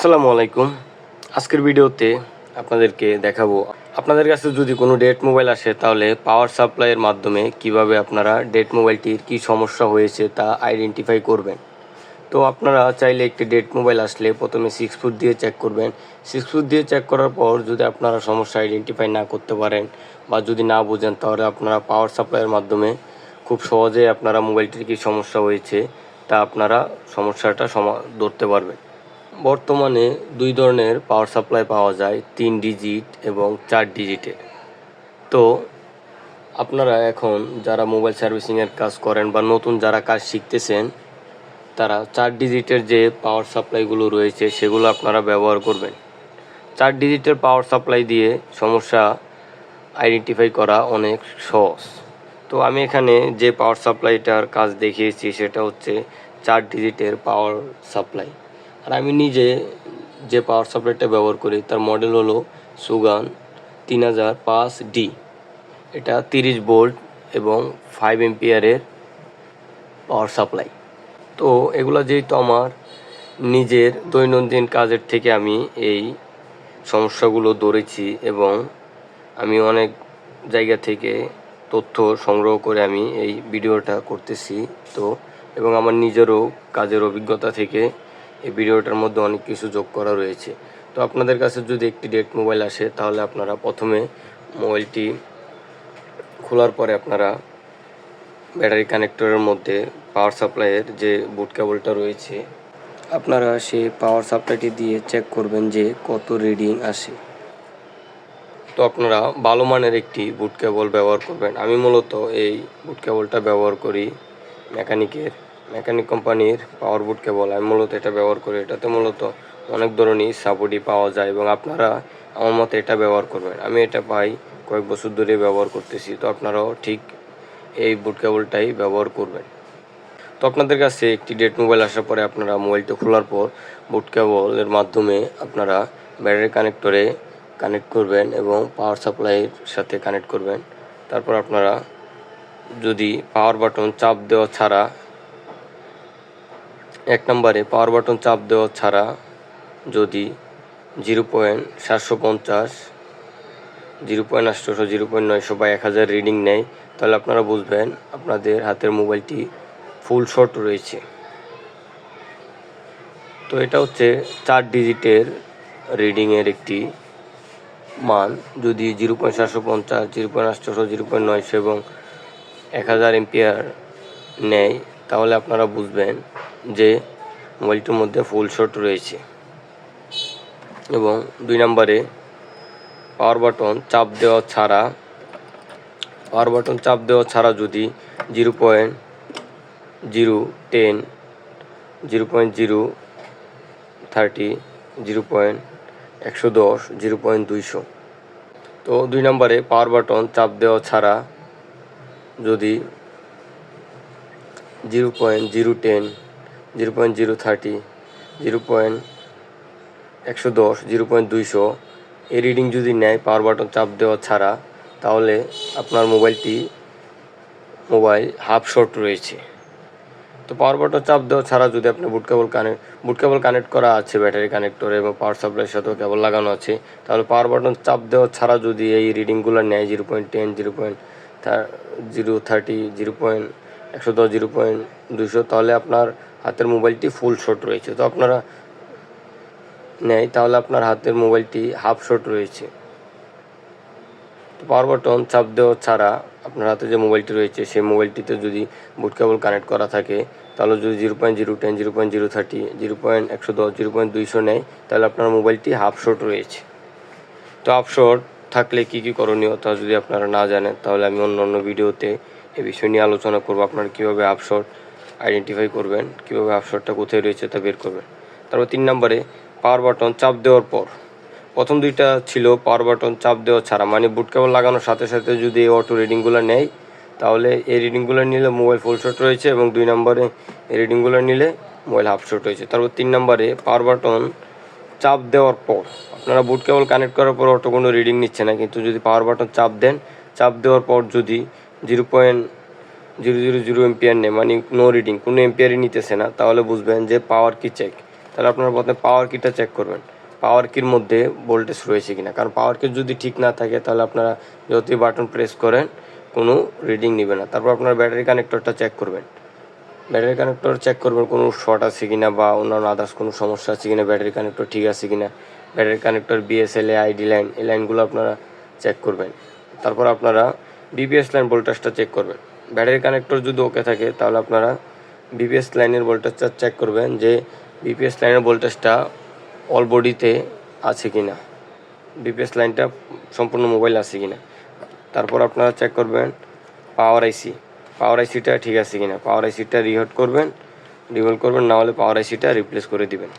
আসসালামু আলাইকুম। আজকের ভিডিওতে আপনাদেরকে দেখাবো, আপনাদের কাছে যদি কোনো ডেট মোবাইল আসে, তাহলে পাওয়ার সাপ্লাইয়ের মাধ্যমে কীভাবে আপনারা ডেট মোবাইলটির কী সমস্যা হয়েছে তা আইডেন্টিফাই করবেন। তো আপনারা চাইলে একটি ডেট মোবাইল আসলে প্রথমে সিক্স ফুট দিয়ে চেক করবেন। সিক্স ফুট দিয়ে চেক করার পর যদি আপনারা সমস্যা আইডেন্টিফাই না করতে পারেন বা যদি না বোঝেন, তাহলে আপনারা পাওয়ার সাপ্লাইয়ের মাধ্যমে খুব সহজে আপনারা মোবাইলটির কী সমস্যা হয়েছে তা আপনারা সমস্যাটা সমা ধরতে পারবেন। বর্তমানে দুই ধরনের পাওয়ার সাপ্লাই পাওয়া যায়, তিন ডিজিট এবং চার ডিজিটের তো আপনারা এখন যারা মোবাইল সার্ভিসিংয়ের কাজ করেন বা নতুন যারা কাজ শিখতেছেন, তারা চার ডিজিটের যে পাওয়ার সাপ্লাইগুলো রয়েছে, সেগুলো আপনারা ব্যবহার করবেন। চার ডিজিটের পাওয়ার সাপ্লাই দিয়ে সমস্যা আইডেন্টিফাই করা অনেক সহজ। তো আমি এখানে যে পাওয়ার সাপ্লাইটার কাজ দেখিয়েছি, সেটা হচ্ছে চার ডিজিটের পাওয়ার সাপ্লাই আর আমি নিজে যে পাওয়ার সাপ্লাইটা ব্যবহার করি, তার মডেল হলো সুগান তিন হাজার পাঁচ ডি এটা তিরিশ ভোল্ট এবং ফাইভ এম্পিয়ারের পাওয়ার সাপ্লাই তো এগুলো যেহেতু আমার নিজের দৈনন্দিন কাজের থেকে আমি এই সমস্যাগুলো ধরেছি এবং আমি অনেক জায়গা থেকে তথ্য সংগ্রহ করে আমি এই ভিডিওটা করতেছি। তো এবং আমার নিজেরও কাজের অভিজ্ঞতা থেকে এই ভিডিওটার মধ্যে অনেক কিছু যোগ করা রয়েছে। তো আপনাদের কাছে যদি একটি ডেট মোবাইল আসে, তাহলে আপনারা প্রথমে মোবাইলটি খোলার পরে আপনারা ব্যাটারি কানেক্টরের মধ্যে পাওয়ার সাপ্লাইয়ের যে বুট কেবলটা রয়েছে, আপনারা সেই পাওয়ার সাপ্লাইটি দিয়ে চেক করবেন যে কত রিডিং আসে। তো আপনারা ভালো মানের একটি বুট কেবল ব্যবহার করবেন। আমি মূলত এই বুট কেবলটা ব্যবহার করি মেকানিকের মেকানিক কোম্পানির পাওয়ার বুট কেবল আমি মূলত এটা ব্যবহার করি। এটাতে মূলত অনেক ধরনের সাপোর্টই পাওয়া যায় এবং আপনারা আমার মতে এটা ব্যবহার করবেন। আমি এটা পাই কয়েক বছর ধরে ব্যবহার করতেছি। তো আপনারাও ঠিক এই বুট কেবলটাই ব্যবহার করবেন। তো আপনাদের কাছে একটি ডেট মোবাইল আসার পরে আপনারা মোবাইলটা খোলার পর বুট কেবলের মাধ্যমে আপনারা ব্যাটারি কানেক্টরে কানেক্ট করবেন এবং পাওয়ার সাপ্লাইয়ের সাথে কানেক্ট করবেন। তারপর আপনারা যদি পাওয়ার বাটন চাপ দেওয়া ছাড়া এক নম্বরে পাওয়ার বাটন চাপ দেওয়া ছাড়া যদি জিরো পয়েন্ট সাতশো পঞ্চাশ জিরো পয়েন্ট আটশোশো জিরো পয়েন্ট নয়শো বা এক হাজার রিডিং নেয়, তাহলে আপনারা বুঝবেন আপনাদের হাতের মোবাইলটি ফুল শট রয়েছে। তো এটা হচ্ছে চার ডিজিটের রিডিংয়ের একটি মান। যদি জিরো পয়েন্ট সাতশো পঞ্চাশ জিরো পয়েন্ট আটশোশো জিরো পয়েন্ট নয়শো এবং এক হাজার এমপিয়ার নেয়, তাহলে আপনারা বুঝবেন যে মোবাইলটির মধ্যে ফুল শট রয়েছে। এবং দুই নম্বরে পাওয়ার বাটন চাপ দেওয়া ছাড়া পাওয়ার বাটন চাপ দেওয়া ছাড়া যদি zero point zero ten zero point zero thirty zero point একশো দশ জিরো পয়েন্ট দুইশো। তো দুই নম্বরে পাওয়ার বাটন চাপ দেওয়া ছাড়া যদি zero point zero ten zero point zero thirty, zero point একশো দশ, জিরো পয়েন্ট দুইশো। এই রিডিং যদি নেয়, পাওয়ার বাটন চাপ দেওয়া ছাড়া, তাহলে আপনার মোবাইলটি মোবাইল হাফ শর্ট রয়েছে। তো পাওয়ার বাটন চাপ দেওয়া ছাড়া যদি আপনি বুট কেবল কানেক্ট বুট কেবল কানেক্ট করা আছে ব্যাটারি কানেক্টর এবং পাওয়ার সাপ্লাইয়ের সাথেও কেবল লাগানো আছে, তাহলে পাওয়ার বাটন চাপ দেওয়া ছাড়া যদি এই রিডিংগুলো নেয়, zero point ten, zero point zero thirty, zero point একশো দশ, জিরো পয়েন্ট দুশো তাহলে আপনার হাতের মোবাইলটি ফুল শট রয়েছে। তো আপনারা নেয়, তাহলে আপনার হাতের মোবাইলটি হাফ শট রয়েছে। তো পাওয়ার বাটন চাপ দেওয়া ছাড়া আপনার হাতে যে মোবাইলটি রয়েছে, সেই মোবাইলটিতে যদি বুট কেবল কানেক্ট করা থাকে, তাহলে যদি zero point zero ten zero point zero thirty zero point একশো দশ জিরো পয়েন্ট দুইশো নেয়, তাহলে আপনার মোবাইলটি হাফ শট রয়েছে। তো হাফ শট থাকলে কী কী করণীয় তা যদি আপনারা না জানেন, তাহলে আমি অন্য অন্য ভিডিওতে এ বিষয় নিয়ে আলোচনা করব। আপনারা কীভাবে হাফ শট আইডেন্টিফাই করবেন, কীভাবে হাফ শটটা কোথায় রয়েছে তা বের করবেন। তারপর তিন নম্বরে পাওয়ার বাটন চাপ দেওয়ার পর, প্রথম দুইটা ছিল পাওয়ার বাটন চাপ দেওয়া ছাড়া মানে বুট কেবল লাগানোর সাথে সাথে যদি এই অটো রিডিংগুলো নেয়, তাহলে এই রিডিংগুলো নিলে মোবাইল ফুল শট রয়েছে এবং দুই নম্বরে এই রিডিংগুলো নিলে মোবাইল হাফ শট রয়েছে। তারপর তিন নম্বরে পাওয়ার বাটন চাপ দেওয়ার পর, আপনারা বুট কেবল কানেক্ট করার পর অটো কোনো রিডিং নিচ্ছে না, কিন্তু যদি পাওয়ার বাটন চাপ দেন, চাপ দেওয়ার পর যদি zero point zero zero zero ampere নেই মানে নো রিডিং কোনো এম্পিয়ারই নিতেছে না, তাহলে বুঝবেন যে পাওয়ার কি চেক তাহলে আপনারা প্রথমে পাওয়ার কিটা চেক করবেন। পাওয়ার কির মধ্যে ভোল্টেজ রয়েছে কিনা, কারণ পাওয়ার কি যদি ঠিক না থাকে, তাহলে আপনারা যতই বাটন প্রেস করেন, কোনো রিডিং নেবে না। তারপর আপনার ব্যাটারি কানেক্টরটা চেক করবেন। ব্যাটারি কানেক্টর চেক করবেন, কোনো শর্ট আছে কিনা বা অন্যান্য আদার্স কোনো সমস্যা আছে কিনা ব্যাটারি কানেক্টর ঠিক আছে কিনা। ব্যাটারি কানেক্টর বিএসএলএ আইডি লাইন এই লাইনগুলো আপনারা চেক করবেন। তারপর আপনারা বিপিএস লাইন ভোল্টেজটা চেক করবেন। ব্যাটারি কানেক্টর যদি ওকে থাকে, তাহলে আপনারা বিপিএস লাইনের ভোল্টেজটা চেক করবেন যে বিপিএস লাইনের ভোল্টেজটা অল বডিতে আছে কি না বিপিএস লাইনটা সম্পূর্ণ মোবাইল আছে কি না তারপর আপনারা চেক করবেন পাওয়ার আইসি পাওয়ার আইসিটা ঠিক আছে কি না পাওয়ার আইসিটা রিহট করবেন রিভল করবেন, না হলে পাওয়ার আইসিটা রিপ্লেস করে দিবেন।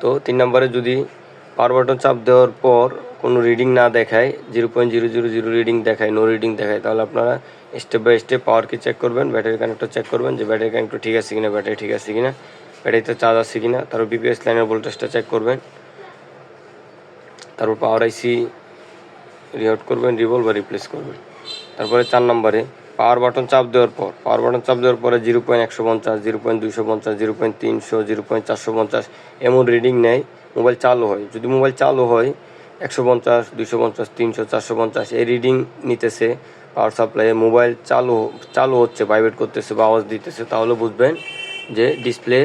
তো তিন নম্বরে যদি পাওয়ার বাটন চাপ দেওয়ার পর কোনো রিডিং না দেখায় zero point zero zero zero reading দেখায় নো রিডিং দেখায়, তাহলে আপনারা স্টেপ বাই স্টেপ পাওয়ারকে চেক করবেন ব্যাটারি কানেক্টর চেক করবেন যে ব্যাটারি কানেক্টর ঠিক আছে কিনা ব্যাটারি ঠিক আছে কিনা ব্যাটারিতে চার্জ আছে কিনা, তারপর বিপিএস লাইনের ভোল্টেজটা চেক করবেন, তারপর পাওয়ার আইসি রিহাউট করবেন রিভল বা রিপ্লেস করবেন। তারপরে চার নম্বরে পাওয়ার বাটন চাপ দেওয়ার পর পাওয়ার বাটন চাপ দেওয়ার পরে জিরো পয়েন্ট একশো পঞ্চাশ জিরো পয়েন্ট দুশো পঞ্চাশ জিরো পয়েন্ট তিনশো জিরো পয়েন্ট চারশো পঞ্চাশ, এমন রিডিং নেয় মোবাইল চালু হয়। যদি মোবাইল চালু হয়, একশো পঞ্চাশ, দুইশো পঞ্চাশ, তিনশো, চারশো পঞ্চাশ এই রিডিং নিতেছে পাওয়ার সাপ্লাইয়ে মোবাইল চালু চালু হচ্ছে ভাইব্রেট করতেছে বা আওয়াজ দিতেছে, তাহলে বুঝবেন যে ডিসপ্লে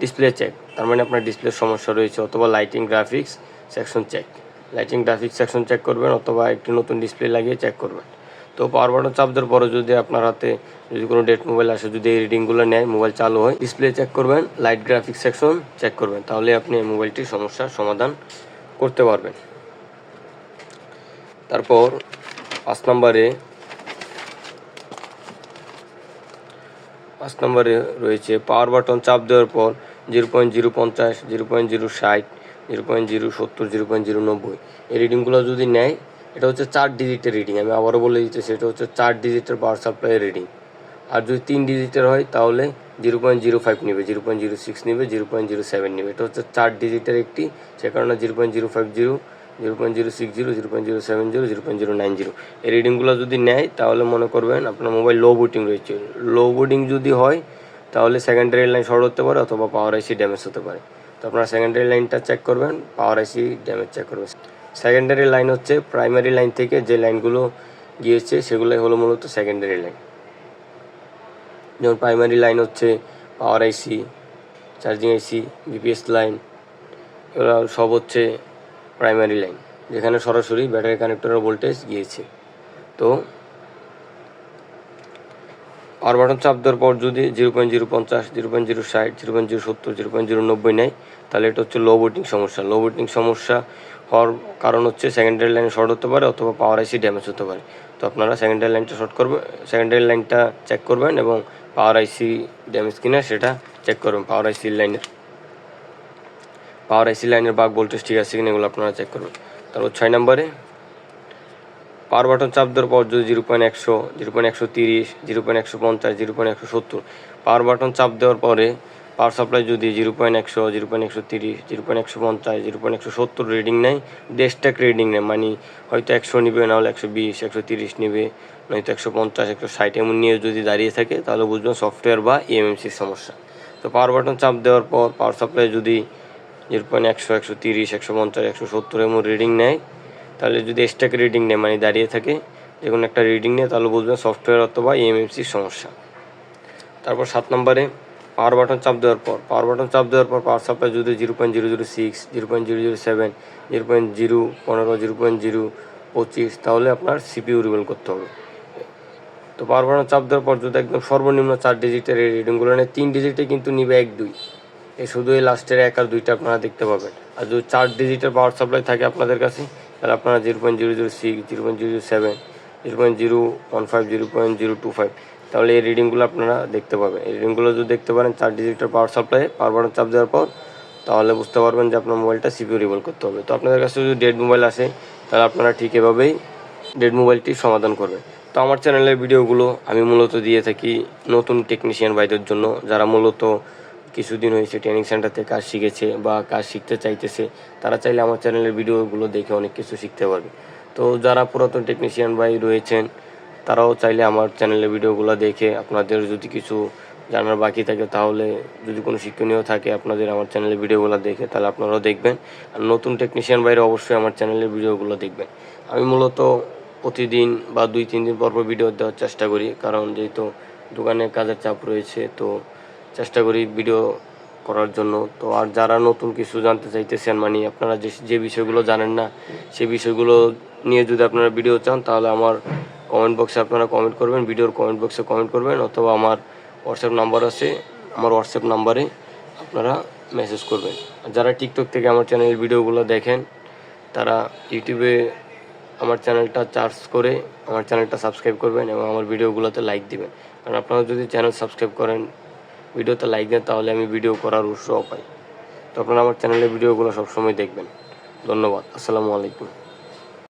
ডিসপ্লে চেক তার মানে আপনার ডিসপ্লের সমস্যা রয়েছে অথবা lighting graphics section check lighting graphics section check করবেন অথবা একটি নতুন ডিসপ্লে লাগিয়ে চেক করবেন। তো পাওয়ার বাটন চাপ দেওয়ার পরে যদি আপনার হাতে যদি কোনো ডেট মোবাইল আসে, যদি এই রিডিংগুলো নেয় মোবাইল চালু হয় ডিসপ্লে চেক করবেন লাইট গ্রাফিক্স সেকশন চেক করবেন, তাহলে আপনি এই মোবাইলটির সমস্যার সমাধান করতে পারবেন। তারপর পাঁচ নম্বরে পাঁচ নম্বরে রয়েছে পাওয়ার বাটন চাপ দেওয়ার পর জিরো পয়েন্ট জিরো পঞ্চাশ জিরো পয়েন্ট জিরো ষাট জিরো পয়েন্ট জিরো সত্তর জিরো পয়েন্ট জিরো নব্বই। এই রিডিংগুলো যদি নেয় এটা হচ্ছে চার ডিজিটের রিডিং আমি আবারও বলে দিচ্ছি, সেটা হচ্ছে চার ডিজিটের পাওয়ার সাপ্লাইয়ের রিডিং আর যদি তিন ডিজিটের হয়, তাহলে জিরো পয়েন্ট জিরো ফাইভ নেবে জিরো পয়েন্ট জিরো সিক্স নেবে জিরো পয়েন্ট জিরো সেভেন নেবে। এটা হচ্ছে চার ডিজিটের একটি, সে কারণে zero point zero five zero zero point zero six zero zero point zero seven zero zero point zero nine zero এই রিডিংগুলো যদি নেয়, তাহলে মনে করবেন আপনার মোবাইল লো বুটিং রয়েছে। লো বুটিং যদি হয়, তাহলে সেকেন্ডারি লাইন শর্ট হতে পারে অথবা পাওয়ার আইসি ড্যামেজ হতে পারে। তো আপনারা সেকেন্ডারি লাইনটা চেক করবেন পাওয়ার আইসি ড্যামেজ চেক করবেন। সেকেন্ডারি লাইন হচ্ছে প্রাইমারি লাইন থেকে যে লাইনগুলো গিয়েছে সেগুলোই হলো মূলত সেকেন্ডারি লাইন যেমন প্রাইমারি লাইন হচ্ছে power IC charging IC BPS line এগুলো সব হচ্ছে প্রাইমারি লাইন যেখানে সরাসরি ব্যাটারি কানেক্টরের ভোল্টেজ গিয়েছে। তো পাওয়ার বাটন চাপ দেওয়ার পর যদি জিরো পয়েন্ট জিরো পঞ্চাশ জিরো পয়েন্ট জিরো ষাট জিরো পয়েন্ট জিরো সত্তর জিরো পয়েন্ট জিরো নব্বই নেয়, তাহলে এটা হচ্ছে লো বোটিং সমস্যা। লো বোটিং সমস্যা হওয়ার কারণ হচ্ছে সেকেন্ডারি লাইন শর্ট হতে পারে অথবা পাওয়ার আইসি ড্যামেজ হতে পারে। তো আপনারা সেকেন্ডারি লাইনটা শর্ট করবেন সেকেন্ডারি লাইনটা চেক করবেন এবং পাওয়ার আইসি ড্যামেজ কিনা সেটা চেক করবেন পাওয়ার আইসি লাইনের পাওয়ার আইসি লাইনের বাঘ ভোল্টেজ ঠিক আছে কিনা এগুলো আপনারা চেক করবেন। তারপর ছয় নম্বরে পাওয়ার বাটন চাপ দেওয়ার পর যদি জিরো পয়েন্ট একশো জিরো পয়েন্ট একশো তিরিশ জিরো পয়েন্ট একশো পঞ্চাশ জিরো পয়েন্ট একশো সত্তর পাওয়ার বাটন চাপ দেওয়ার পরে পাওয়ার সাপ্লাই যদি জিরো পয়েন্ট একশো, জিরো পয়েন্ট একশো তিরিশ, জিরো পয়েন্ট একশো পঞ্চাশ, জিরো পয়েন্ট একশো সত্তর রিডিং নেয় ডেস্টাক রিডিং নেয় মানে হয়তো একশো নিবে নাহলে একশো বিশ, একশো তিরিশ নিবে, নয়তো একশো পঞ্চাশ, একশো ষাট এমন নিয়ে যদি দাঁড়িয়ে থাকে, তাহলে বুঝবেন সফটওয়্যার বা ইএমএমসির সমস্যা। তো পাওয়ার বাটন চাপ দেওয়ার পর পাওয়ার সাপ্লাই যদি জিরো পয়েন্ট একশো একশো তিরিশ, একশো পঞ্চাশ, একশো সত্তর এমন রিডিং নেয়, তাহলে যদি স্ট্যাক রিডিং নেয় মানে দাঁড়িয়ে থাকে, যে কোনো একটা রিডিং নেয়, তাহলে বুঝবেন সফটওয়্যার অথবা ইএমএমসির সমস্যা। তারপর সাত নম্বরে পাওয়ার বাটন চাপ দেওয়ার পর পাওয়ার বাটন চাপ দেওয়ার পর পাওয়ার সাপ্লাই যদি zero point zero zero six zero point zero zero seven zero point zero পনেরো জিরো পয়েন্ট জিরো পঁচিশ তাহলে আপনার সিপিইউ রিভেল করতে হবে। তো পাওয়ার বাটন চাপ দেওয়ার পর যদি একদম সর্বনিম্ন চার ডিজিটের এই রিডিংগুলো নেয়, তিন ডিজিটে কিন্তু নিবে এক দুই। এই শুধু এই লাস্টের এক আর দুইটা আপনারা দেখতে পাবেন। আর যদি চার ডিজিটের পাওয়ার সাপ্লাই থাকে আপনাদের কাছে, তাহলে আপনারা zero point zero zero six zero point zero zero seven zero point zero one five zero point zero two five তাহলে এই রিডিংগুলো আপনারা দেখতে পাবেন। এই রিডিংগুলো যদি দেখতে পারেন, চার ডিজিটের পাওয়ার সাপ্লাই পাওয়ার বাটন চাপ দেওয়ার পর, তাহলে বুঝতে পারবেন যে আপনার মোবাইলটা সিপিউ রিভল করতে হবে। তো আপনাদের কাছে যদি ডেড মোবাইল আসে, তাহলে আপনারা ঠিক এভাবেই ডেড মোবাইলটি সমাধান করবেন। তো আমার চ্যানেলের ভিডিওগুলো আমি মূলত দিয়ে থাকি নতুন টেকনিশিয়ান ভাইদের জন্য, যারা মূলত কিছুদিন হয়েছে ট্রেনিং সেন্টার থেকে কাজ শিখেছে বা কাজ শিখতে চাইতেছে, তারা চাইলে আমার চ্যানেলের ভিডিওগুলো দেখে অনেক কিছু শিখতে পারবে। তো যারা পুরাতন টেকনিশিয়ান ভাই রয়েছেন তারাও চাইলে আমার চ্যানেলের ভিডিওগুলো দেখে আপনাদের যদি কিছু জানার বাকি থাকে তাহলে যদি কোনো শিক্ষণীয় থাকে আপনাদের আমার চ্যানেলের ভিডিওগুলো দেখে তাহলে আপনারাও দেখবেন। আর নতুন টেকনিশিয়ান বাইরে অবশ্যই আমার চ্যানেলের ভিডিওগুলো দেখবেন। আমি মূলত প্রতিদিন বা দুই, তিন দিন পর পর ভিডিও দেওয়ার চেষ্টা করি, কারণ যেহেতু দোকানে কাজের চাপ রয়েছে, তো চেষ্টা করি ভিডিও করার জন্য। তো আর যারা নতুন কিছু জানতে চাইতেছেন মানে আপনারা যে যে বিষয়গুলো জানেন না সেই বিষয়গুলো নিয়ে যদি আপনারা ভিডিও চান, তাহলে আমার কমেন্ট বক্সে আপনারা কমেন্ট করবেন, ভিডিওর কমেন্ট বক্সে কমেন্ট করবেন, অথবা আমার হোয়াটসঅ্যাপ নাম্বার আছে, আমার হোয়াটসঅ্যাপ নাম্বারে আপনারা মেসেজ করবেন। যারা টিকটক থেকে আমার চ্যানেলের ভিডিওগুলো দেখেন, তারা ইউটিউবে আমার চ্যানেলটা চার্জ করে আমার চ্যানেলটা সাবস্ক্রাইব করবেন এবং আমার ভিডিওগুলোতে লাইক দিবেন। কারণ আপনারা যদি চ্যানেল সাবস্ক্রাইব করেন, ভিডিওতে লাইক দেন, তাহলে আমি ভিডিও করার উৎসাহ পাই। তো আপনারা আমার চ্যানেলের ভিডিওগুলো সবসময় দেখবেন। ধন্যবাদ। আসসালামু আলাইকুম।